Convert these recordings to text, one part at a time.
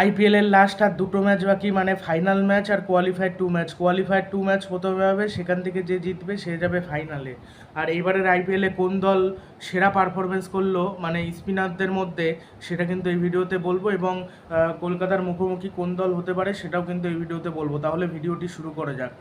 IPL এর last আর দুটো match বাকি মানে ফাইনাল ম্যাচ আর qualifier two match qualifier two match প্রথমে হবে, সেখান থেকে যে জিতবে, সে যাবে ফাইনালে আর এইবারের আইপিএলে কোন দল সেরা পারফরমেন্স করল মানে স্পিনারদের মধ্যে, সেটা কিন্তু এই ভিডিওতে বলব। এবং কলকাতার মুখোমুখি কোন দল হতে পারে, সেটাও কিন্তু এই ভিডিওতে বলব। তাহলে ভিডিওটি শুরু করা যাক।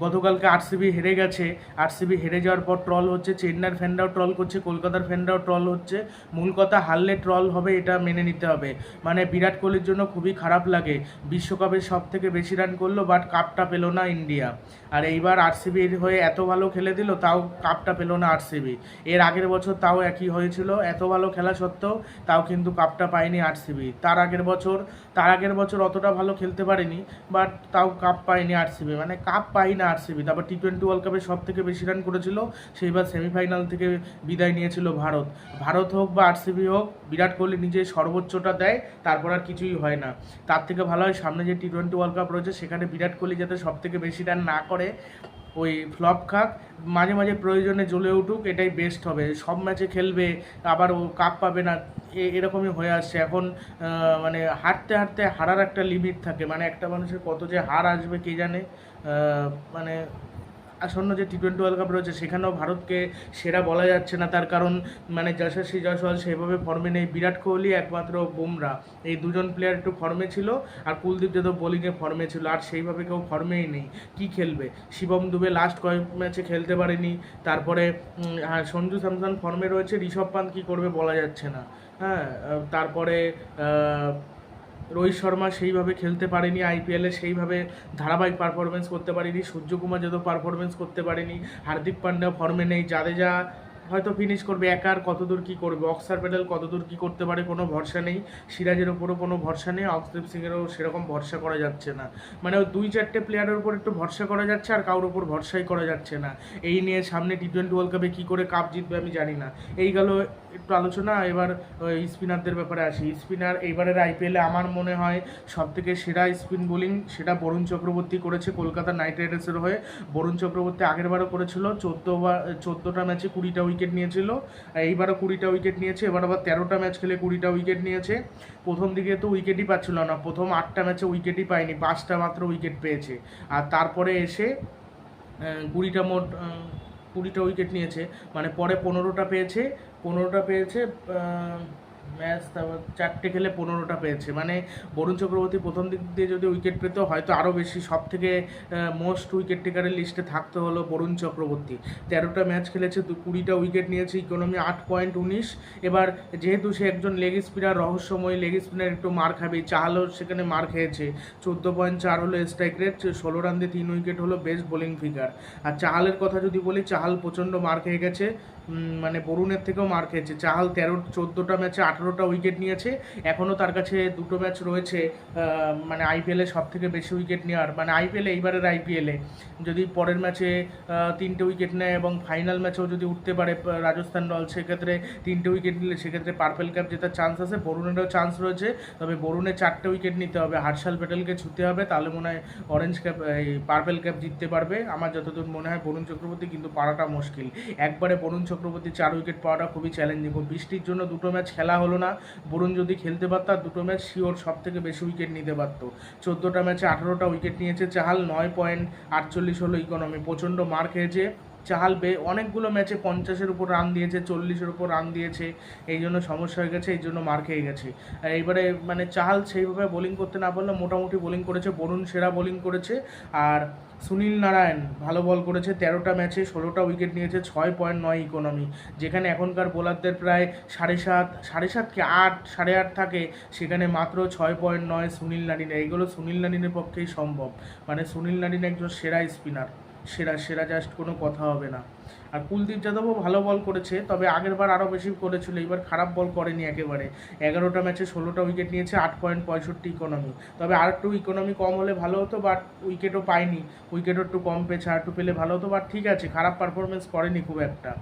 গতকালকে আরসিবি হেরে গেছে। আরসিবি হেরে যাওয়ার পর ট্রল হচ্ছে, চেন্নাইয়ের ফ্যানরাও ট্রল করছে, কলকাতার ফ্যানরাও ট্রল হচ্ছে। মূল কথা, হারলে ট্রল হবে, এটা মেনে নিতে হবে। মানে বিরাট কোহলির জন্য খুবই খারাপ লাগে। বিশ্বকাপে সব থেকে বেশি রান করল বাট কাপটা পেল না ইন্ডিয়া। আর এইবার আরসিবির হয়ে এত ভালো খেলে দিল, তাও কাপটা পেল না আরসিবি। এর আগের বছর তাও একই হয়েছিল, এত ভালো খেলা সত্ত্বেও তাও কিন্তু কাপটা পায়নি আরসিবি। তার আগের বছর, তার আগের বছর অতটা ভালো খেলতে পারেনি বাট তাও কাপ পায়নি আরসিবি। মানে কাপ পাই না আরসিবি, তারপর টি টোয়েন্টি ওয়ার্ল্ড কাপে সব থেকে বেশি রান করেছিল, সেইবার সেমিফাইনাল থেকে বিদায় নিয়েছিল ভারত। ভারত হোক বা আরসিবি হোক, বিরাট কোহলি নিজে সর্বোচ্চটা দেয়, তারপর আর কিছুই হয় না। তার থেকে ভালো হয় সামনে যে টি টোয়েন্টি ওয়ার্ল্ড কাপ রয়েছে, সেখানে বিরাট কোহলি যাতে সব থেকে বেশি রান না করে ওই ফ্লপ খাক, মাঝে মাঝে প্রয়োজনে জ্বলে উঠুক, এটাই বেস্ট হবে। সব ম্যাচে খেলবে, আবার ও কাপ পাবে না এরকমই হয়ে আসছে। এখন মানে হারতে হারতে হারার একটা লিমিট থাকে। মানে একটা মানুষের কত যে হার আসবে কে জানে? মানে আসন্ন যে টি টোয়েন্টি ওয়ার্ল্ড কাপ রয়েছে, সেখানেও ভারতকে সেরা বলা যাচ্ছে না। তার কারণ মানে যশস্বী জয়সওয়াল সেভাবে ফর্মে নেই। বিরাট কোহলি একমাত্র বুমরা। এই দুজন প্লেয়ার একটু ফর্মে ছিল, আর কুলদীপ যাদব বোলিংয়ে ফর্মে ছিল, আর সেইভাবে কেউ ফর্মেই নেই। কি খেলবে? শিবম দুবে লাস্ট কয়েক ম্যাচে খেলতে পারেনি। তারপরে হ্যাঁ সঞ্জু স্যামসন ফর্মে রয়েছে। ঋষভ পান্ত কী করবে বলা যাচ্ছে না। হ্যাঁ তারপরে রোহিত শর্মা সেইভাবে খেলতে পারেনি আইপিএলে সেইভাবে ধারাবাহিক পারফরমেন্স করতে পারেনি, সূর্যকুমার যাদব পারফরমেন্স করতে পারেনি, হার্দিক পান্ডা ফর্মে নেই জাদেজা হয়তো ফিনিশ করবে একার, কতদূর কি করবে? অক্সার প্যাডেল কতদূর কি করতে পারে কোনো ভরসা নেই। সিরাজের ওপরও কোনো ভরসা নেই, অক্সদীপ সিংয়েরও সেরকম ভরসা করা যাচ্ছে না। মানে দুই চারটে প্লেয়ারের উপর একটু ভরসা করা যাচ্ছে আর কারোর উপর ভরসাই করা যাচ্ছে না। এই নিয়ে সামনে টি টোয়েন্টি ওয়ার্ল্ড কাপে কী করে কাপ জিতবে আমি জানি না। এই গেল একটু আলোচনা, এবার স্পিনারদের ব্যাপারে আসি। স্পিনার এইবারের আইপিএলে আমার মনে হয় সব থেকে সেরা স্পিন বোলিং সেটা বরুণ চক্রবর্তী করেছে কলকাতা নাইট রাইডার্সের হয়ে। বরুণ চক্রবর্তী আগেরবারও করেছিল চোদ্দ বা চোদ্দোটা ম্যাচে কুড়িটা উইকেট নিয়েছিল, আর এইবারও কুড়িটা উইকেট নিয়েছে, এবার আবার তেরোটা ম্যাচ খেলে কুড়িটা উইকেট নিয়েছে। প্রথম দিকে তো উইকেটই পাচ্ছিল না, প্রথম আটটা ম্যাচে উইকেটই পায়নি, পাঁচটা মাত্র উইকেট পেয়েছে। আর তারপরে এসে কুড়িটা মোট কুড়িটা উইকেট নিয়েছে মানে পরে পনেরোটা পেয়েছে পনেরোটা পেয়েছে ম্যাচ তারপর চারটে খেলে পনেরোটা পেয়েছে। মানে বরুণ চক্রবর্তী প্রথম দিক দিয়ে যদি উইকেট পেতো হয়তো আরও বেশি সব থেকে মোস্ট উইকেট টেকারের লিস্টে থাকতে হলো বরুণ চক্রবর্তী। তেরোটা ম্যাচ খেলেছে কুড়িটা উইকেট নিয়েছে ইকোনমি আট পয়েন্ট উনিশ। এবার যেহেতু সে একজন লেগ স্পিনার রহস্যময় লেগ স্পিনার একটু মার খাবেই চাহালও সেখানে মার খেয়েছে। চোদ্দ পয়েন্ট চার হলো স্ট্রাইক রেট ষোলো রান দিয়ে তিন উইকেট হলো বেস্ট বোলিং ফিগার আর চাহালের কথা যদি বলি, চাহাল প্রচণ্ড মার খেয়ে গেছে। মানে বরুণের থেকেও মার খেয়েছে। চাহাল তেরো, চোদ্দোটা ম্যাচে আঠেরোটা উইকেট নিয়েছে। এখনও তার কাছে দুটো ম্যাচ রয়েছে মানে আইপিএলে সব থেকে বেশি উইকেট নেওয়ার। মানে আইপিএলে এইবারের আইপিএলে যদি পরের ম্যাচে তিনটে উইকেট নেয় এবং ফাইনাল ম্যাচেও যদি উঠতে পারে রাজস্থান দল সেক্ষেত্রে তিনটে উইকেট নিলে সেক্ষেত্রে পার্পেল ক্যাপ জেতার চান্স আছে, বরুণেরও চান্স রয়েছে। তবে বরুণের চারটে উইকেট নিতে হবে। হার্ষাল প্যাটেলকে ছুতে হবে, তাহলে মনে হয় অরেঞ্জ ক্যাপ এই পার্পেল ক্যাপ জিততে পারবে। আমার যতদূর মনে হয় বরুণ চক্রবর্তী কিন্তু পাড়াটা মুশকিল। একবারে বরুণ চক্রবর্তী চার উইকেট পাওয়াটা খুবই চ্যালেঞ্জিং বৃষ্টির জন্য দুটো ম্যাচ খেলা হলো না। বরুণ যদি খেলতে পারত আর দুটো ম্যাচ শিওর সব থেকে বেশি উইকেট নিতে পারত। চোদ্দোটা ম্যাচে আঠারোটা উইকেট নিয়েছে। চাহাল নয় পয়েন্ট আটচল্লিশ হলো ইকোনমি প্রচণ্ড মার খেয়েছে। চাহাল বে অনেকগুলো ম্যাচে পঞ্চাশের উপর রান দিয়েছে, চল্লিশের উপর রান দিয়েছে। এই জন্য সমস্যা হয়ে গেছে, এই জন্য মার খেয়ে গেছে। আর এইবারে মানে চাহাল সেইভাবে বোলিং করতে না পারলেও মোটামুটি বোলিং করেছে, বরুণ সেরা বোলিং করেছে। আর সুনীল নারায়ণ ভালো বল করেছে, তেরোটা ম্যাচে ষোলোটা উইকেট নিয়েছে, ছয় পয়েন্ট নয় ইকোনমি যেখানে এখনকার বোলারদের প্রায় সাড়ে সাত সাড়ে সাত কি আট, সাড়ে আট থাকে। সেখানে মাত্র ছয় পয়েন্ট নয় সুনীল নারিন এইগুলো সুনীল নারিনের পক্ষেই সম্ভব। মানে সুনীল নারিন একজন সেরা স্পিনার সেরা সেরা জাস্ট কোনো কথা হবে না। আর কুলদীপ যাদবও ভালো বল করেছে, তবে আগের বার আরও বেশি করেছিল এবার খারাপ বল করেনি একেবারে। এগারোটা ম্যাচে ষোলোটা উইকেট নিয়েছে, আট পয়েন্ট পঁয়ষট্টি ইকোনমি তবে আর একটু ইকোনমি কম হলে ভালো হতো বাট উইকেটও পায়নি। উইকেটও একটু কম পেয়েছে, আর একটু পেলে ভালো হতো বাট ঠিক আছে, খারাপ পারফরমেন্স করেনি খুব একটা।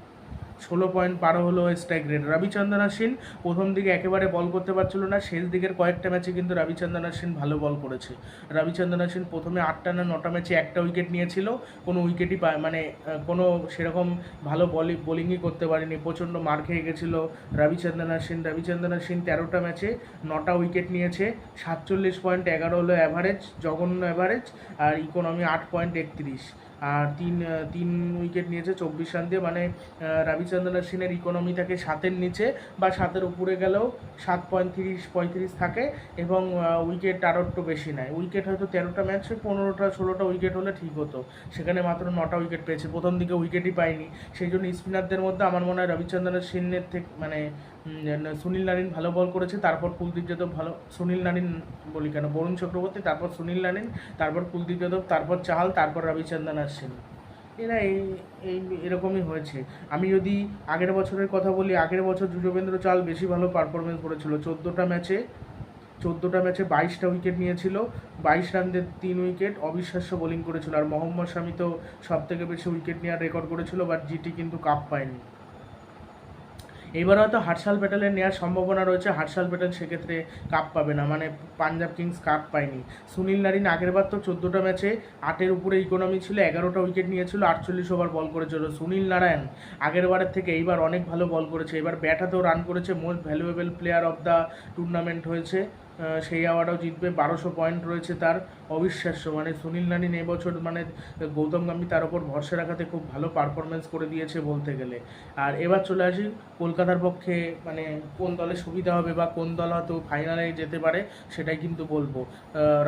ষোলো পয়েন্ট বারো হলো স্ট্রাইক রেট রবিচন্দ্রন অশ্বিন প্রথম দিকে একেবারে বল করতে পারছিল না, শেষ দিকের কয়েকটা ম্যাচে কিন্তু রবিচন্দ্রন অশ্বিন ভালো বল করেছে। রবিচন্দ্রন অশ্বিন প্রথমে আটটা না নটা ম্যাচে একটা উইকেট নিয়েছিল, কোনো উইকেটই পায় মানে কোনো সেরকম ভালো বলি বোলিংই করতে পারেনি, প্রচণ্ড মার খেয়ে গেছিল রবিচন্দ্রন অশ্বিন রবিচন্দ্রন অশ্বিন তেরোটা ম্যাচে নটা উইকেট নিয়েছে, সাতচল্লিশ পয়েন্ট এগারো হলো অ্যাভারেজ জঘন্য অ্যাভারেজ আর ইকোনমি আট পয়েন্ট একত্রিশ। আর তিন তিন উইকেট নিয়েছে চব্বিশ রান দিয়ে। মানে রবিচন্দ্রন অশ্বিনের ইকোনমি থাকে সাতের নিচে বা সাতের উপরে গেলেও সাত পঁয়ত্রিশ পঁয়ত্রিশ থাকে এবং উইকেট আরও একটু বেশি নেয়। উইকেট হয়তো তেরোটা ম্যাচে পনেরোটা, ষোলোটা উইকেট হলে ঠিক হতো। সেখানে মাত্র নটা উইকেট পেয়েছে। প্রথম দিকে উইকেটই পায়নি। সেই জন্য স্পিনারদের মধ্যে আমার মনে হয় রবিচন্দ্রন অশ্বিনের থেকে মানে সুনীল নারিন ভালো বল করেছে, তারপর কুলদীপ যাদব ভালো, সুনীল নারিন বলি কেন, বরুণ চক্রবর্তী, তারপর সুনীল নারিন, তারপর কুলদীপ যাদব, তারপর চাহাল, তারপর রবিচন্দ্রন অশ্বিন এরা এই এই, এরকমই হয়েছে। আমি যদি আগের বছরের কথা বলি, আগের বছর যুজবেন্দ্র চাল বেশি ভালো পারফরমেন্স করেছিল। চোদ্দোটা ম্যাচে চোদ্দোটা ম্যাচে বাইশটা উইকেট নিয়েছিল, বাইশ রান দিয়ে তিন উইকেট অবিশ্বাস্য বোলিং করেছিল। আর মোহাম্মদ শামি তো সব থেকে বেশি উইকেট নেওয়ার রেকর্ড করেছিল বাট জিটি কিন্তু কাপ পায়নি। এবার হয়তো হাটশাল প্যাটেলের নেওয়ার সম্ভাবনা রয়েছে। হাটশাল প্যাটেল সেক্ষেত্রে কাপ পাবে না। মানে পাঞ্জাব কিংস কাপ পায়নি। সুনীল নারিন আগেরবার তো চোদ্দোটা ম্যাচে আটের উপরে ইকোনমি ছিল, এগারোটা উইকেট নিয়েছিল, আটচল্লিশ ওভার বল করেছিল। সুনীল নারায়ণ আগের বারের থেকে এইবার অনেক ভালো বল করেছে। এবার ব্যাট হাতেও রান করেছে most valuable player of the tournament হয়েছে। সেই অ্যাওয়ার্ডও জিতবে। বারোশো পয়েন্ট রয়েছে তার অবিশ্বাস্য। মানে সুনীল নারিন এবছর মানে গৌতম গাম্ভীর তার ওপর ভরসা রাখাতে খুব ভালো পারফরমেন্স করে দিয়েছে বলতে গেলে। আর এবার চলে আসি কলকাতার পক্ষে মানে কোন দলে সুবিধা হবে বা কোন দল হয়তো ফাইনালে যেতে পারে সেটাই কিন্তু বলব।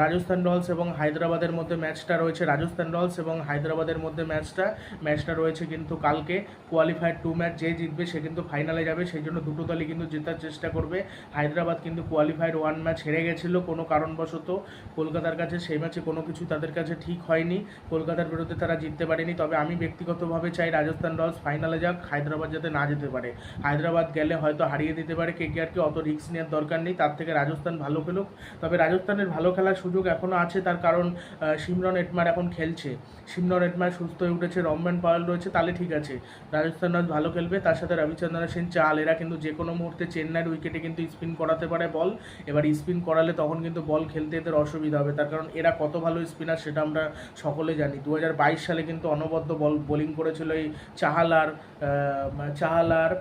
রাজস্থান রয়্যালস এবং হায়দ্রাবাদের মধ্যে ম্যাচটা রয়েছে। রাজস্থান রয়্যালস এবং হায়দ্রাবাদের মধ্যে ম্যাচটা ম্যাচটা রয়েছে কিন্তু কালকে কোয়ালিফায়ার টু ম্যাচ যে জিতবে সে কিন্তু ফাইনালে যাবে। সেই জন্য দুটো দলই কিন্তু জেতার চেষ্টা করবে। হায়দ্রাবাদ কিন্তু কোয়ালিফায়ার ওয়ান ম্যাচ হেরে গেছিল কোনো কারণবশত। কলকাতার কাছে সেই ম্যাচে কোনো কিছু তাদের কাছে ঠিক হয়নি। কলকাতার বিরুদ্ধে তারা জিততে পারেনি। তবে আমি ব্যক্তিগতভাবে চাই রাজস্থান রয়্যালস ফাইনালে যাক, হায়দ্রাবাদ যাতে না যেতে পারে। হায়দ্রাবাদ গেলে হয়তো হারিয়ে দিতে পারে কে কে অত রিস্ক নেওয়ার দরকার নেই। তার থেকে রাজস্থান ভালো খেলুক। তবে রাজস্থানের ভালো খেলার সুযোগ এখনও আছে। তার কারণ সিমরন এটমার এখন খেলছে। সিমরন এটমার সুস্থ হয়ে উঠেছে রমম্যান পাওয়াল রয়েছে তাহলে ঠিক আছে। রাজস্থান রয়্যালস ভালো খেলবে, তার সাথে রবিচন্দ্রন সেন চাল এরা কিন্তু যে কোনো মুহূর্তে চেন্নাইয়ের উইকেটে কিন্তু স্পিন করাতে পারে বল এবার স্পিন করালে তখন কিন্তু বল খেলতে এদের অসুবিধা হবে। তার কারণ এরা কত ভালো স্পিনার সেটা আমরা সকলে জানি। দু হাজার বাইশ সালে কিন্তু অনবদ্য বল বোলিং করেছিল এই চাহাল আর চাহাল আর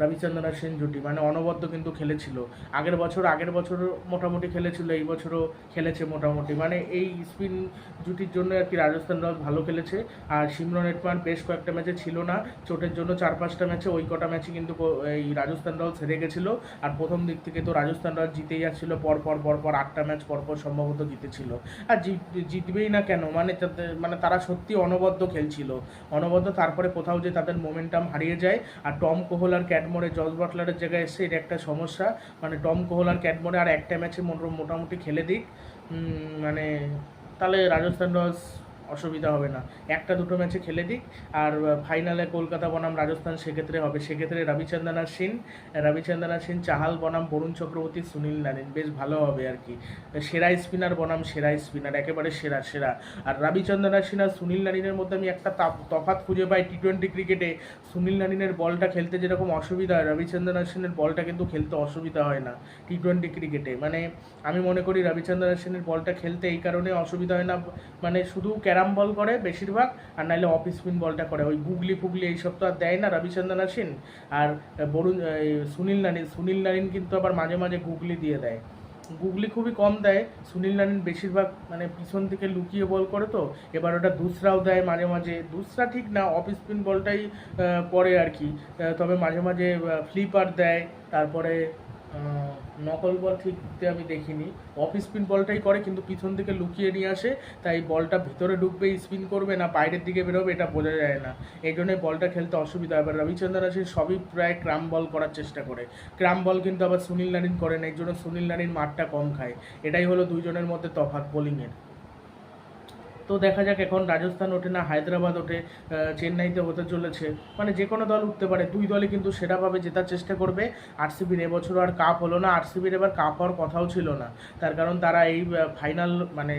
রবিচন্দ্রন সেন জুটি মানে অনবদ্য কিন্তু খেলেছিল। আগের বছর আগের বছর মোটামুটি খেলেছিল, এই বছরও খেলেছে মোটামুটি। মানে এই স্পিন জুটির জন্য আর কি রাজস্থান রয়্যালস ভালো খেলেছে। আর সিমরন এটমান বেশ কয়েকটা ম্যাচে ছিল না, চোটের জন্য চার পাঁচটা ম্যাচে ওই কটা ম্যাচে কিন্তু এই রাজস্থান রয়্যালস হেরে গেছিল। আর প্রথম দিক থেকে তো রাজস্থান রয়্যালস জিতেই যাচ্ছিল পর পর পর পর আটটা ম্যাচ পর পর সম্ভবত জিতেছিল। আর জিত- জিতবেই না কেন? মানে মানে তারা সত্যি অনবদ্য খেলছিল। অনবদ্য তারপরে কোথাও যে তাদের মোমেন্টাম হারিয়ে যায়। আর টম কোহল আর ক্যাটমোরে জজ বাটলারের জায়গায় এসে এটা একটা সমস্যা। মানে টম কোহল আর ক্যাটমোরে আর একটা ম্যাচে মোটামুটি খেলে দিক। মানে তাহলে রাজস্থান রয়্যালস অসুবিধা হবে না। একটা দুটো ম্যাচে খেলে দিক। আর ফাইনালে কলকাতা বনাম রাজস্থান সেক্ষেত্রে হবে। সেক্ষেত্রে রবিচন্দ্রন সিন রবিচন্দ্রন সিন চাহাল বনাম, বরুণ চক্রবর্তী, সুনীল নারিন। বেশ ভালো হবে আর কি। সেরা স্পিনার বনাম, সেরা স্পিনার একেবারে সেরা সেরা। আর রবিচন্দ্রন সিন আর সুনীল নারিনের মধ্যে আমি একটা তফাৎ খুঁজে পাই টি টোয়েন্টি ক্রিকেটে সুনীল নারিনের বলটা খেলতে যেরকম অসুবিধা হয় রবিচন্দ্রন অশ্বিনের বলটা কিন্তু খেলতে অসুবিধা হয় না টি টোয়েন্টি ক্রিকেটে মানে আমি মনে করি রবিচন্দ্রন অশ্বিনের বলটা খেলতে এই কারণে অসুবিধা হয় না। মানে শুধু ক্যারাম বল করে বেশিরভাগ, আর নাহলে অফ স্পিন বলটা করে। ওই গুগলি ফুগলি এইসব তো আর দেয় না রবিচন্দ্রন অশ্বিন আর Varun Sunil Narine Sunil Narine কিন্তু আবার মাঝে মাঝে গুগলি দিয়ে দেয়। গুগলি খুবই কম দেয়, সুনীল নারিন বেশিরভাগ মানে পিছন থেকে লুকিয়ে বল করে তো, এবার ওটা দুসরাও দেয় মাঝে মাঝে। দুসরা ঠিক না অফ স্পিন বলটাই করে আর কি। তবে মাঝে মাঝে ফ্লিপার দেয়, তারপরে নকল বল ঠিক আমি দেখিনি। অফ স্পিন বলটাই করে, কিন্তু পিছন থেকে লুকিয়ে নিয়ে আসে, তাই বলটা ভিতরে ঢুকবে স্পিন করবে, না বাইরের দিকে বেরোবে, এটা বোঝা যায় না। এই জন্য বলটা খেলতে অসুবিধা হবে রবিচন্দ্র আসে সবই প্রায় ক্রাম বল করার চেষ্টা করে। ক্রাম বল কিন্তু আবার সুনীল নারিন করেন এই জন্য সুনীল নারিন মাঠটা কম খায়। এটাই হলো দুইজনের মধ্যে তফাৎ বোলিংয়ের তো দেখা যাক এখন রাজস্থান ওঠে না, হায়দ্রাবাদ ওঠে চেন্নাইতে হতে চলেছে। মানে যে কোনো দল উঠতে পারে, দুই দলই কিন্তু সেরাভাবে জেতার চেষ্টা করবে। আরসিবির এবছর আর কাপ হলো না, আরসিবির এবার কাপ হওয়ার কথাও ছিল না। তার কারণ তারা এই ফাইনাল মানে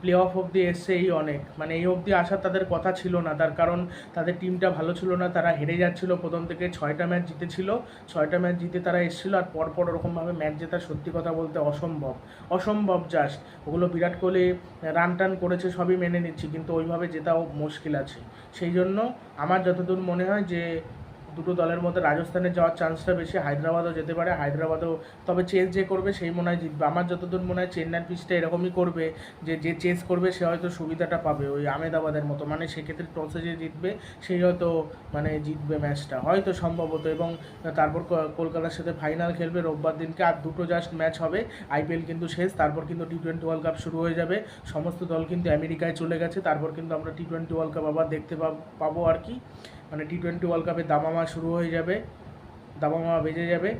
প্লে অফ অবধি এসছে এই অনেক। মানে এই অবধি আসার তাদের কথা ছিল না। তার কারণ তাদের টিমটা ভালো ছিল না, তারা হেরে যাচ্ছিল। প্রথম থেকে ছয়টা ম্যাচ জিতেছিল। ছয়টা ম্যাচ জিতে তারা এসেছিল আর পরপর ওরকমভাবে ম্যাচ জেতা সত্যি কথা বলতে অসম্ভব। অসম্ভব জাস্ট ওগুলো বিরাট কোহলি রান টান করেছে, সবই মেনে নিচ্ছি। কিন্তু ওইভাবে জেতাও মুশকিল আছে। সেই জন্য আমার যতদূর মনে হয় যে দুটো দলের মধ্যে রাজস্থানে যাওয়ার চান্সটা বেশি, হায়দ্রাবাদও যেতে পারে, হায়দ্রাবাদও তবে চেস যে করবে সেই মনে হয় জিতবে। আমার যতদূর মনে হয় চেন্নাইয়ের পিচটা এরকমই করবে যে যে চেস করবে সে হয়তো সুবিধাটা পাবে ওই আমেদাবাদের মতো। মানে সেক্ষেত্রে টসে যে জিতবে সেই হয়তো মানে জিতবে ম্যাচটা। হয়তো সম্ভবত এবং তারপর কলকাতার সাথে ফাইনাল খেলবে, রোববার দিনকে আর দুটো জাস্ট ম্যাচ হবে আইপিএল কিন্তু শেষ, তারপর কিন্তু টি টোয়েন্টি ওয়ার্ল্ড কাপ শুরু হয়ে যাবে, সমস্ত দল কিন্তু আমেরিকায় চলে গেছে, তারপর কিন্তু আমরা টি টোয়েন্টি ওয়ার্ল্ড কাপ আবার দেখতে পাবো আর কি। মানে টি টোয়েন্টি ওয়ার্ল্ড কাপে দামামা শুরু হয়ে যাবে, দামামা বেজে যাবে।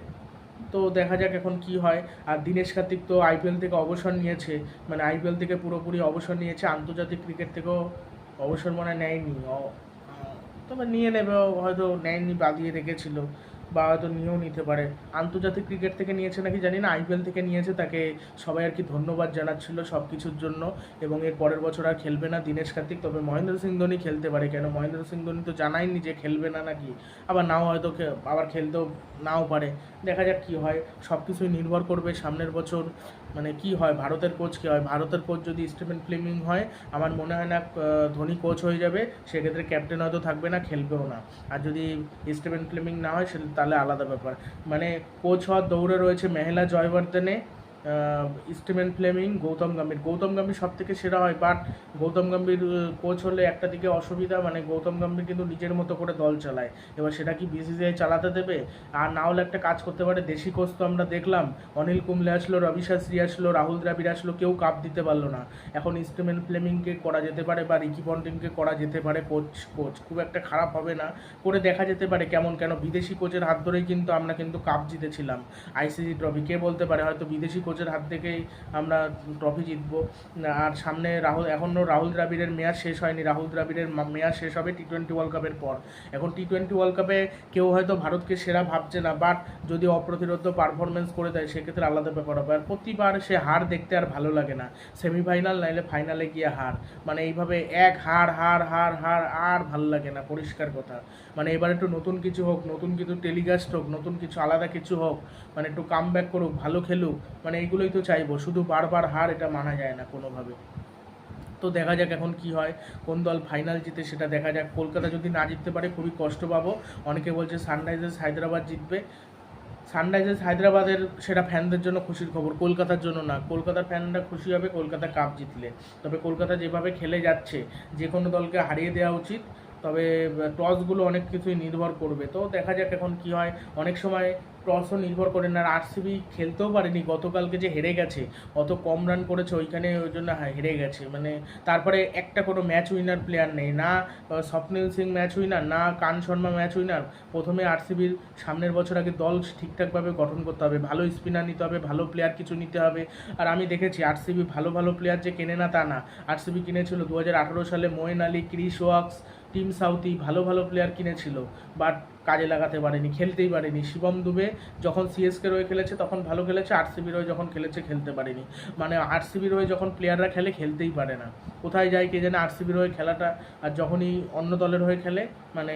তো দেখা যাক এখন কি হয়। আর দিনেশ কার্তিক তো আইপিএল থেকে অবসর নিয়েছে মানে আইপিএল থেকে পুরোপুরি অবসর নিয়েছে, আন্তর্জাতিক ক্রিকেট থেকেও অবসর মনে নেয়নি। তবে নিয়ে নেবে হয়তো নেয়নি বাদিয়ে রেখেছিল। বা হয়তো নিয়েও নিতে পারে। আন্তর্জাতিক ক্রিকেট থেকে নিয়েছে নাকি জানি না, আইপিএল থেকে নিয়েছে, তাকে সবাই আর কি ধন্যবাদ জানাচ্ছিল সব কিছুর জন্য। এবং এর পরের বছর আর খেলবে না দীনেশ কার্তিক, তবে মহেন্দ্র সিং ধোনি খেলতে পারে। কেন? মহেন্দ্র সিং ধোনি তো জানায়নি যে খেলবে না নাকি। আবার নাও হয়তো আবার খেলতেও নাও পারে। দেখা যাক কি হয়। সব কিছুই নির্ভর করবে সামনের বছর মানে কি হয়, ভারতের কোচ কী হয়। ভারতের কোচ যদি স্টিফেন ফ্লেমিং হয়, আমার মনে হয় না ধোনি কোচ হয়ে যাবে। সেক্ষেত্রে ক্যাপ্টেন হয়তো থাকবে না, খেলবেও না। আর যদি স্টিফেন ফ্লেমিং না হয়, সে তাহলে আলাদা ব্যাপার। মানে কোচ হওয়ার দৌড়ে রয়েছে মেহেলা জয়বর্ধনে। স্টিভেন ফ্লেমিং গৌতম গম্ভীর গৌতম গম্ভীর সব থেকে সেরা হয় বাট গৌতম গম্ভীর কোচ হলে একটা দিকে অসুবিধা মানে গৌতম গম্ভীর কিন্তু নিজের মতো করে দল চালায়। এবার সেটা কি বিসিসিআই চালাতে দেবে? আর না হলে একটা কাজ করতে পারে, দেশি কোচ তো আমরা দেখলাম। অনিল কুম্বলে আসলো রবি শাস্ত্রী আসলো, রাহুল দ্রাবিড় আসলো, কেউ কাপ দিতে পারল না। এখন স্টিভেন ফ্লেমিংকে করা যেতে পারে বা রিকি পন্টিংকে করা যেতে পারে কোচ কোচ খুব একটা খারাপ হবে না। করে দেখা যেতে পারে কেমন, কেন বিদেশি কোচের হাত ধরেই কিন্তু আমরা কিন্তু কাপ জিতেছিলাম। আইসিসি ট্রফি কে বলতে পারে? হয়তো বিদেশি কোচের হাত থেকেই আমরা ট্রফি জিতবো। আর সামনে রাহুল, এখনও রাহুল দ্রাবিড়ের মেয়াদ শেষ হয়নি। রাহুল দ্রাবিড়ের মেয়াদ শেষ হবে টি টোয়েন্টি ওয়ার্ল্ড কাপের পর। এখন টি টোয়েন্টি ওয়ার্ল্ড কাপে কেউ হয়তো ভারতকে সেরা ভাবছে না বাট যদি অপ্রতিরোধ পারফরমেন্স করে দেয়, সেক্ষেত্রে আলাদা ব্যাপার হবে। আর প্রতিবার সে হার দেখতে আর ভালো লাগে না। সেমিফাইনাল নাইলে ফাইনালে গিয়ে হার। মানে এইভাবে এক হার হার হার হার, আর ভালো লাগে না। পরিষ্কার কথা। মানে এবার একটু নতুন কিছু হোক, নতুন কিছু টেলিকাস্ট হোক, নতুন কিছু আলাদা কিছু হোক মানে একটু কাম ব্যাক করুক, ভালো খেলুক মানে এইগুলোই তো চাইব, শুধু বারবার হার এটা মানা যায় না কোনোভাবে। তো দেখা যাক এখন কি হয়, কোন দল ফাইনাল জিতে সেটা দেখা যাক। কলকাতা যদি না জিততে পারে, খুবই কষ্ট পাবো। অনেকে বলছে সানরাইজার্স হায়দ্রাবাদ জিতবে। সানরাইজার্স হায়দ্রাবাদের সেটা ফ্যানদের জন্য খুশির খবর, কলকাতার জন্য না। কলকাতার ফ্যানরা খুশি হবে, কলকাতা কাপ জিতলে। তবে কলকাতা যেভাবে খেলে যাচ্ছে, যে কোনো দলকে হারিয়ে দেওয়া উচিত। তবে টসগুলো অনেক কিছুই নির্ভর করবে। তো দেখা যাক এখন কি হয়। অনেক সময় টসও নির্ভর করে না। আর আরসিবি খেলতেও পারেনি। গতকালকে যে হেরে গেছে, অত কম রান করেছে, ওইখানে ওই জন্য হা- হেরে গেছে। মানে তারপরে একটা কোনো ম্যাচ উইনার প্লেয়ার নেই। না স্বপ্নিল সিং ম্যাচ উইনার না, কান শর্মা ম্যাচ উইনার প্রথমে আরসিবির সামনের বছর আগে দল ঠিকঠাকভাবে গঠন করতে হবে। ভালো স্পিনার নিতে হবে, ভালো প্লেয়ার কিছু নিতে হবে। আর আমি দেখেছি আরসিবি ভালো ভালো প্লেয়ার যে কেনে না তা না। আরসিবি কিনেছিল দু হাজার আঠারো সালে Moeen Ali, Chris Woakes Tim Southee ভালো ভালো প্লেয়ার কিনেছিল বাট কাজে লাগাতে পারেনি, খেলতেই পারেনি। শিবম দুবে যখন সিএসকে রয়ে খেলেছে তখন ভালো খেলেছে আরসিবির হয়ে যখন খেলেছে খেলতে পারেনি। মানে আরসিবির হয়ে যখন প্লেয়াররা খেলে খেলতেই পারে না। কোথায় যায় কে জানে আরসিবির হয়ে খেলাটা, আর যখনই অন্য দলের হয়ে খেলে মানে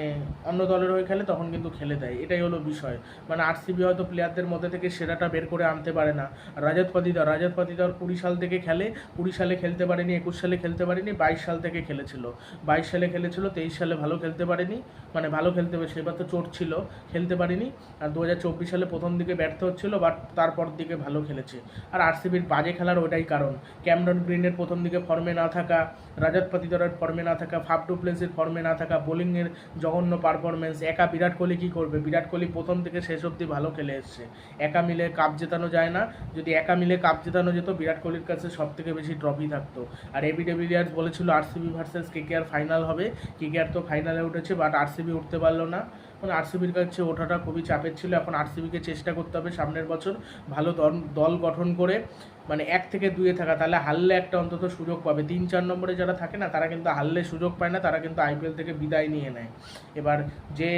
অন্য দলের হয়ে খেলে তখন কিন্তু খেলে দেয়। এটাই হলো বিষয়। মানে আরসিবি হয়তো প্লেয়ারদের মধ্যে থেকে সেরাটা বের করে আনতে পারে না। রাজাত পাতিদার রাজাত পাতিদার কুড়ি সাল থেকে খেলে, কুড়ি সালে খেলতে পারেনি, একুশ সালে খেলতে পারেনি, বাইশ সাল থেকে খেলেছিল। বাইশ সালে খেলেছিল, তেইশ সালে ভালো খেলতে পারেনি। মানে ভালো খেলতে পারে সেবার তো চোট ছিল, খেলতে পারিনি। আর দু হাজার চব্বিশ সালে প্রথম দিকে ব্যর্থ হচ্ছিল বাট তারপর দিকে ভালো খেলেছে। আর আরসিবির বাজে খেলার ওটাই কারণ। ক্যামরন গ্রিনের প্রথম দিকে ফর্মে না থাকা রাজাত পাতিদারের ফর্মে না থাকা, ফাফ প্লেসের ফর্মে না থাকা বোলিংয়ের জঘন্য পারফরমেন্স একা বিরাট কোহলি কী করবে? বিরাট কোহলি প্রথম থেকে শেষ অবধি ভালো খেলে এসছে। একা মিলে কাপ জেতানো যায় না। যদি একা মিলে কাপ জেতানো যেত, বিরাট কোহলির কাছে সব থেকে বেশি ট্রফি থাকতো। আর এবি ডেভিলিয়ার্স বলেছিল, আরসিবি ভার্সেস কেকেআর ফাইনাল হবে। কেকেআর তো ফাইনালে উঠেছে বাট আরসিবি উঠতে পারল না। মানে আরসিবির কাছে ওঠাটা খুবই চাপের ছিল। এখন আরসিবিকে চেষ্টা করতে হবে সামনের বছর। ভালো দল গঠন করে মানে এক থেকে দুয়ে থাকা, তাহলে হারলে একটা অন্তত সুযোগ পাবে। তিন, চার নম্বরে যারা থাকে না, তারা কিন্তু হারলে সুযোগ পায় না, তারা কিন্তু আইপিএল থেকে বিদায় নিয়ে নেয়। এবার যে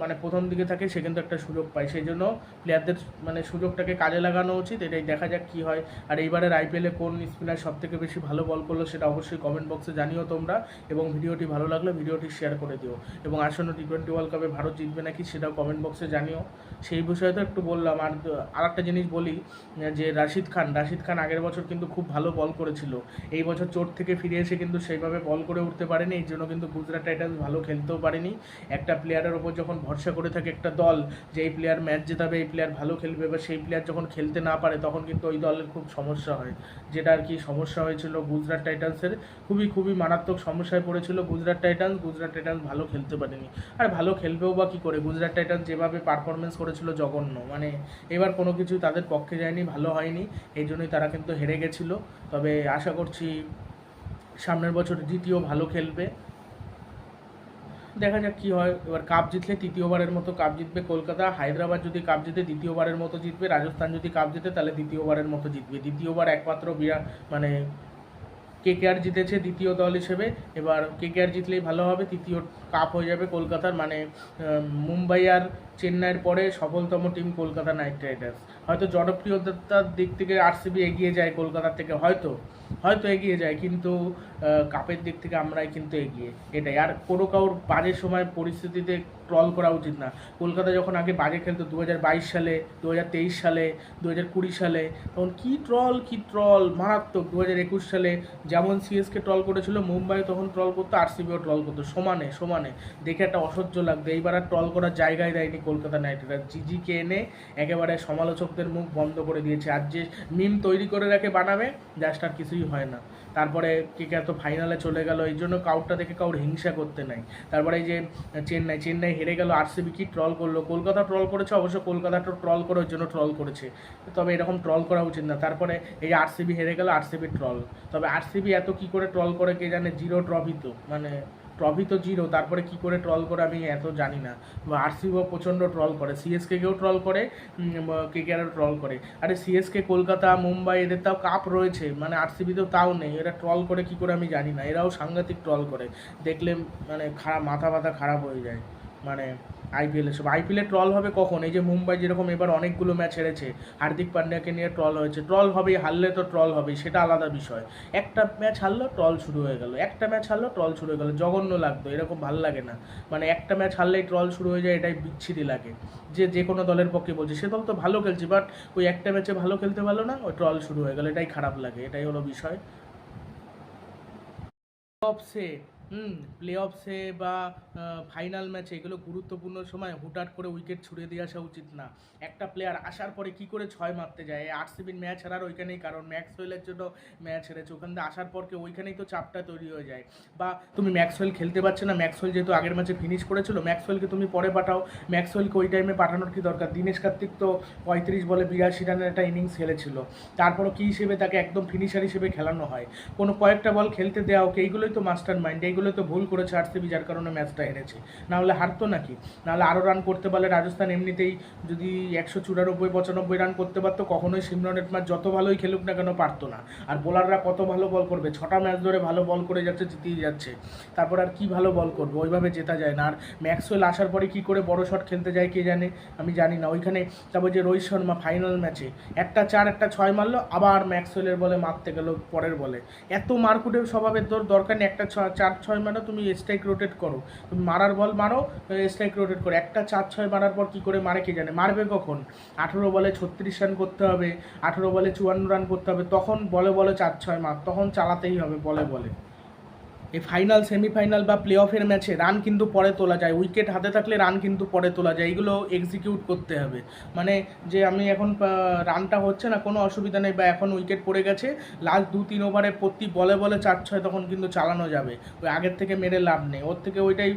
মানে প্রথম দিকে থাকে, সে কিন্তু একটা সুযোগ পায়। সেই জন্য প্লেয়ারদের মানে সুযোগটাকে কাজে লাগানো উচিত, এটাই দেখা যাক কি হয়। আর এইবারের আইপিএলে কোন স্পিনার সব থেকে বেশি ভালো বল করল সেটা অবশ্যই কমেন্ট বক্সে জানিও তোমরা। এবং ভিডিওটি ভালো লাগলে ভিডিওটি শেয়ার করে দিও। এবং আসন্ন টি টোয়েন্টি ওয়ার্ল্ড কাপে ভারত জিতবে নাকি সেটাও কমেন্ট বক্সে জানিও। সেই বিষয়ে তো একটু বললাম। আর আর একটা জিনিস বলি, যে রাশিদ খান রাশিদ খান আগের বছর কিন্তু খুব ভালো বল করেছিল। এই বছর চোট থেকে ফিরে এসে কিন্তু সেইভাবে বল করে উঠতে পারেনি, এই জন্য কিন্তু গুজরাট টাইটান্স ভালো খেলতেও পারেনি। একটা প্লেয়ারের ওপর যখন ভরসা করে থাকে একটা দল, যে এই প্লেয়ার ম্যাচ জেতাবে, এই প্লেয়ার ভালো খেলবে, বা সেই প্লেয়ার যখন খেলতে না পারে, তখন কিন্তু ওই দলের খুব সমস্যা হয়। যেটা আর কি সমস্যা হয়েছিল গুজরাট টাইটান্সের খুবই খুবই মারাত্মক সমস্যায় পড়েছিল গুজরাট টাইটান্স। গুজরাট টাইটান্স ভালো খেলতে পারেনি। আর ভালো খেলবেও বা কী করে, গুজরাট টাইটান্স যেভাবে পারফরমেন্স করেছিল জঘন্য। মানে এবার কোনো কিছু তাদের পক্ষে যায়নি, ভালো হয়নি। এই জন্যই তারা কিন্তু হেরে গেছিল। তবে আশা করছি সামনের বছর দ্বিতীয় ভালো খেলবে। দেখা যাক কী হয়। এবার কাপ জিতলে তৃতীয়বারের মতো কাপ জিতবে কলকাতা। হায়দ্রাবাদ যদি কাপ জিতে দ্বিতীয়বারের মতো জিতবে। রাজস্থান যদি কাপ জিতে, তাহলে দ্বিতীয়বারের মতো জিতবে। দ্বিতীয়বার একমাত্র বিরাট মানে কে কেকেআর জিতেছে দ্বিতীয় দল হিসেবে। এবার কে কেকেআর জিতলেই ভালো হবে। তৃতীয় কাপ হয়ে যাবে কলকাতার। মানে মুম্বাই আর চেন্নাইয়ের পরে সফলতম টিম কলকাতা নাইট রাইডার্স হয়তো জনপ্রিয়তার দিক থেকে আরসিবি এগিয়ে যায় কলকাতার থেকে, হয়তো হয়তো এগিয়ে যায়, কিন্তু কাপের দিক থেকে আমরাই কিন্তু এগিয়ে। এটাই। আর কোনো কারোর বাজে সময় পরিস্থিতিতে ট্রল করা উচিত না। কলকাতা যখন আগে বাজে খেলতো দু সালে দু হাজার তেইশ সালে দু হাজার কুড়ি সালে, তখন কি ট্রল কি ট্রল মারাত্মক। দু হাজার একুশ সালে যেমন সিএসকে ট্রল করেছিল মুম্বাই তখন ট্রল করতো আরসিবিও ট্রল করতো। সমানে সমানে। দেখে একটা অসহ্য লাগতো। এইবার আর ট্রল করার জায়গায় দেয়নি কলকাতা নাইট রাইডার্স জিজিকে এনে একেবারে সমালোচকদের মুখ বন্ধ করে দিয়েছে। আর যে মিম তৈরি করে রাখে বানাবে, জাস্ট আর কিছুই হয় না। তারপরে কে এত ফাইনালে চলে গেল, এই জন্য কাউরটা দেখে কাউর হিংসা করতে নাই। তারপরে এই যে চেন্নাই চেন্নাই হেরে গেল, আরসিবি কি ট্রল করল? কলকাতা ট্রল করেছে, অবশ্য কলকাতাটা ট্রল করে, ওই জন্য ট্রল করেছে। তবে এরকম ট্রল করা উচিত না। তারপরে এই আরসিবি হেরে গেল, আরসিবি ট্রল তবে আরসিবি এত কি করে ট্রল করে কে জানে? জিরো ট্রফি তো মানে ট্রফি তো জিরো তারপরে কি করে ট্রল করে আমি এত জানি না। আরসিবিও প্রচণ্ড ট্রল করে সিএসকে কেও ট্রল করে কে কে ট্রল করে। আরে সিএসকে কলকাতা, মুম্বাই, এদের তাও কাপ রয়েছে মানে আরসিবিতেও তাও নেই, এরা ট্রল করে কি করে আমি জানি না, এরাও সাংঘাতিক ট্রল করে। দেখলে মানে খারাপ মাথা মাথা খারাপ হয়ে যায়। মানে আইপিএল সব। আইপিএলে ট্রল হবে কখন? এই যে মুম্বাই যেরকম এবার অনেকগুলো ম্যাচ হেরেছে, হার্দিক পান্ডিয়াকে নিয়ে ট্রল হয়েছে। ট্রল হবেই, হারলে তো ট্রল হবেই, সেটা আলাদা বিষয়। একটা ম্যাচ হারলো ট্রল শুরু হয়ে গেল। একটা ম্যাচ হারলো ট্রল শুরু হয়ে গেল। জঘন্য লাগতো, এরকম ভালো লাগে না। মানে একটা ম্যাচ হারলেই ট্রল শুরু হয়ে যায়, এটাই বিচ্ছিরি লাগে। যে যে কোনো দলের পক্ষে বলছে, সে দল তো ভালো খেলছে বাট ওই একটা ম্যাচে ভালো খেলতে পারল না, ওই ট্রল শুরু হয়ে গেল। এটাই খারাপ লাগে, এটাই হলো বিষয়। অফসে হুম প্লে অফসে বা ফাইনাল ম্যাচে এগুলো গুরুত্বপূর্ণ সময় হুটহাট করে উইকেট ছুড়ে দিয়ে আসা উচিত না। একটা প্লেয়ার আসার পরে কি করে ছয় মারতে যায়? আরসিবির ম্যাচ হারার ওইখানেই, কারণ ম্যাক্সওয়েলের জন্য ম্যাচ হেরেছে। ওখান থেকে আসার পর কি ওইখানেই তো চাপটা তৈরি হয়ে যায়। বা তুমি ম্যাক্সওয়েল খেলতে পারছে না, ম্যাক্সওয়েল যেহেতু আগের ম্যাচে ফিনিশ করেছিল, ম্যাক্সওয়েলকে তুমি পরে পাঠাও। ম্যাক্সওয়েলকে ওই টাইমে পাঠানোর কি দরকার? দীনেশ কার্তিক তো পঁয়ত্রিশ বলে বিরাশি রানের একটা ইনিংস খেলেছিল। তারপরও কী হিসেবে তাকে একদম ফিনিশার হিসেবে খেলানো হয়? কোনো কয়েকটা বল খেলতে দেওয়া ওকে এইগুলোই তো মাস্টার মাইন্ড এইগুলোই তো ভুল করেছে আরসিবি, যার কারণে ম্যাচটা হেরেছে না হলে হারতো নাকি নাহলে আরও রান করতে পারলে রাজস্থান এমনিতেই যদি একশো চুরানব্বই, পঁচানব্বই রান করতে পারতো, কখনোই সিমরনের ম্যাচ যত ভালোই খেলুক না কেন পারতো না। আর বোলাররা কত ভালো বল করবে? ছটা ম্যাচ ধরে ভালো বল করে যাচ্ছে, জিতিয়ে যাচ্ছে। তারপর আর কি ভালো বল করবে? ওইভাবে জেতা যায় না। আর ম্যাক্সওয়েল আসার পরে কি করে বড় শট খেলতে যায় কে জানে? আমি জানি না। ওইখানে তারপর যে রোহিত শর্মা ফাইনাল ম্যাচে একটা চার, একটা ছয় মারলো, আবার ম্যাক্সওয়েলের বলে মারতে গেল পরের বলে। এত মারকুটের স্বভাবের দরকার নেই। একটা চার, ছয় মারো, তুমি স্ট্রাইক রোটেট করো। তুমি মারার বল মারো স্ট্রাইক রোটেট করে। একটা চার ছয় মারার পর কি করে মারে কে জানে? মারবে কখন? আঠেরো বলে ছত্রিশ রান করতে হবে, আঠেরো বলে চুয়ান্ন রান করতে হবে, তখন বলে বলে চার ছয় মার, তখন চালাতেই হবে বলে বলে। এই ফাইনাল সেমিফাইনাল বা প্লে অফের ম্যাচে রান কিন্তু পরে তোলা যায়। উইকেট হাতে থাকলে রান কিন্তু পরে তোলা যায়। এগুলো এক্সিকিউট করতে হবে। মানে যে আমি এখন রানটা হচ্ছে না, কোনো অসুবিধা নেই বা এখন উইকেট পড়ে গেছে লাস্ট দু তিন ওভারে প্রতি বলে বলে চার ছয় তখন কিন্তু চালানো যাবে। ওই আগের থেকে মেরে লাভ নেই। ওর থেকে ওইটাই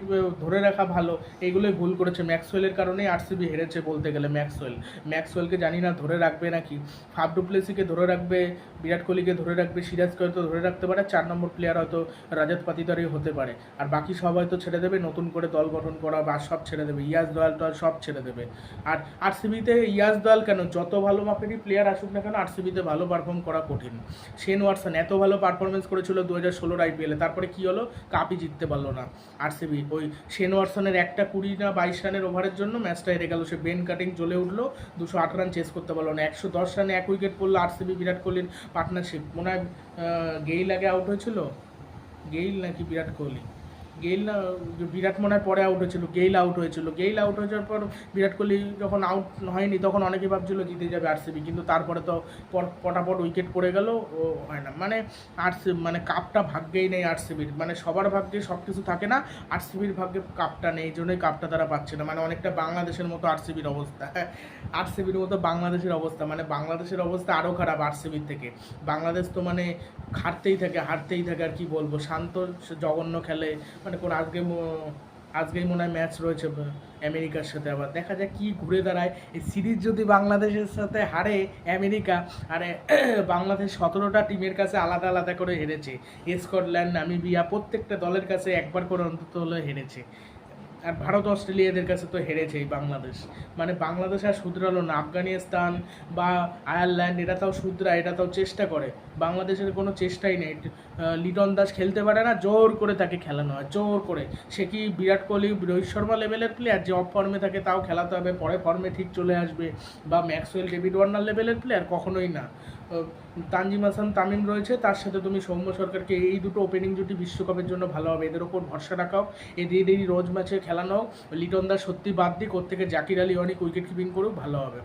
ধরে রাখা ভালো। এইগুলোই ভুল করেছে। ম্যাক্সওয়েলের কারণেই আরসিবি হেরেছে বলতে গেলে ম্যাক্সওয়েল ম্যাক্সওয়েলকে জানি না ধরে রাখবে নাকি। ফাফ ডুপ্লেসিকে ধরে রাখবে, বিরাট কোহলিকে ধরে রাখবে সিরাজকে হয়তো ধরে রাখতে পারে। চার নম্বর প্লেয়ার হয়তো রাজাত পাতিদারি হতে পারে। আর বাকি সবাই তো ছেড়ে দেবে, নতুন করে দল গঠন করা বা সব ছেড়ে দেবে। ইয়াস দয়াল টয়াল সব ছেড়ে দেবে। আর আরসিবিতে ইয়াস দয়াল কেন? যত ভালো মাপেরই প্লেয়ার আসুক না কেন, আরসিবিতে ভালো পারফর্ম করা কঠিন। শেন ওয়াটসন এত ভালো পারফরমেন্স করেছিল দু হাজার ষোলোর আইপিএলে তারপরে কি হলো? কাপই জিততে পারল না। আরসিবি ওই শেন ওয়াটসনের একটা কুড়ি না বাইশ রানের ওভারের জন্য ম্যাচটা হেরে গেল। সে বেন কাটিং জ্বলে উঠল, দুশো আট রান চেস করতে পারল না। একশো দশ রানে এক উইকেট পড়ল আরসিবি, বিরাট কোহলির পার্টনারশিপ মনে হয় গেইল আগে আউট হয়েছিল? গেইল নাকি বিরাট কোহলি গেইল, বিরাট মনে পরে আউট হয়েছিল, গেইল আউট হয়েছিল। গেইল আউট হয়ে যাওয়ার পর বিরাট কোহলি যখন আউট হয়নি, তখন অনেকে ভাবছিল জিতে যাবে আরসিবি কিন্তু তারপরে তো পটাপট উইকেট পড়ে গেল, ও হয় না। মানে আরসিবি মানে কাপটা ভাগ্যেই নেই আরসিবির মানে সবার ভাগ্যে সব কিছু থাকে না আরসিবির ভাগ্যে কাপটা নেই, এই জন্যই কাপটা তারা পাচ্ছে না। মানে অনেকটা বাংলাদেশের মতো আরসিবির অবস্থা। আরসিবির মতো বাংলাদেশের অবস্থা। মানে বাংলাদেশের অবস্থা আরও খারাপ আরসিবির থেকে। বাংলাদেশ তো মানে হারতেই থাকে হারতেই থাকে, আর কি বলব? শান্ত, জঘন্য খেলে। মানে কোন আজকে আজকেই মনে হয় ম্যাচ রয়েছে আমেরিকার সাথে আবার। দেখা যায় কি ঘুরে দাঁড়ায়। এই সিরিজ যদি বাংলাদেশের সাথে হারে আমেরিকা, আরে বাংলাদেশ সতেরোটা টিমের কাছে আলাদা আলাদা করে হেরেছে। স্কটল্যান্ড, নামিবিয়া প্রত্যেকটা দলের কাছে একবার করে অন্তত হলে হেরেছে। আর ভারত অস্ট্রেলিয়াদের কাছে তো হেরেছেই বাংলাদেশ। মানে বাংলাদেশ আর শুধরালো না। আফগানিস্তান বা আয়ারল্যান্ড এটা তাও শুধরা এটা তাও চেষ্টা করে। বাংলাদেশের কোনো চেষ্টাই নেই। লিটন দাস খেলতে পারে না, জোর করে তাকে খেলানো হয়, জোর করে। সে কি বিরাট কোহলি, রোহিত শর্মা লেভেলের প্লেয়ার যে অফ ফর্মে থাকে তাও খেলাতে হবে, পরে ফর্মে ঠিক চলে আসবে। বা ম্যাক্সওয়েল, ডেভিড ওয়ার্নার লেভেলের প্লেয়ার কখনোই না। তানজিম হাসান তামিম রয়েছে, তার সাথে তুমি সৌম্য সরকারকে এই দুটো ওপেনিং জুটি বিশ্বকাপের জন্য ভালো হবে এদের ওপর ভরসা রাখাও। এদেরই রোজ ম্যাচে খেলানো লিটন দাস সত্যি বাদ দিক, ওর থেকে জাকির আলী অনেক উইকেট কিপিং করুক, ভালো হবে।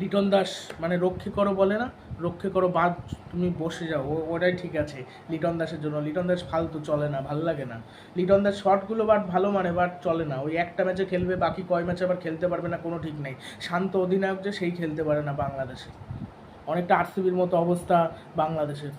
লিটন দাস মানে রক্ষে করো বলে না রক্ষে করো বাদ, তুমি বসে যাও ওটাই ঠিক আছে লিটন দাসের জন্য। লিটন দাস ফালতু চলে না, ভালো লাগে না। লিটন দাস শটগুলো বাট ভালো মানে বাট চলে না। ওই একটা ম্যাচে খেলবে, বাকি কয় ম্যাচে আবার খেলতে পারবে না, কোনো ঠিক নেই। শান্ত অধিনায়ক যে, সেই খেলতে পারে না বাংলাদেশে। অনেকটা আরসিবির মতো অবস্থা বাংলাদেশের।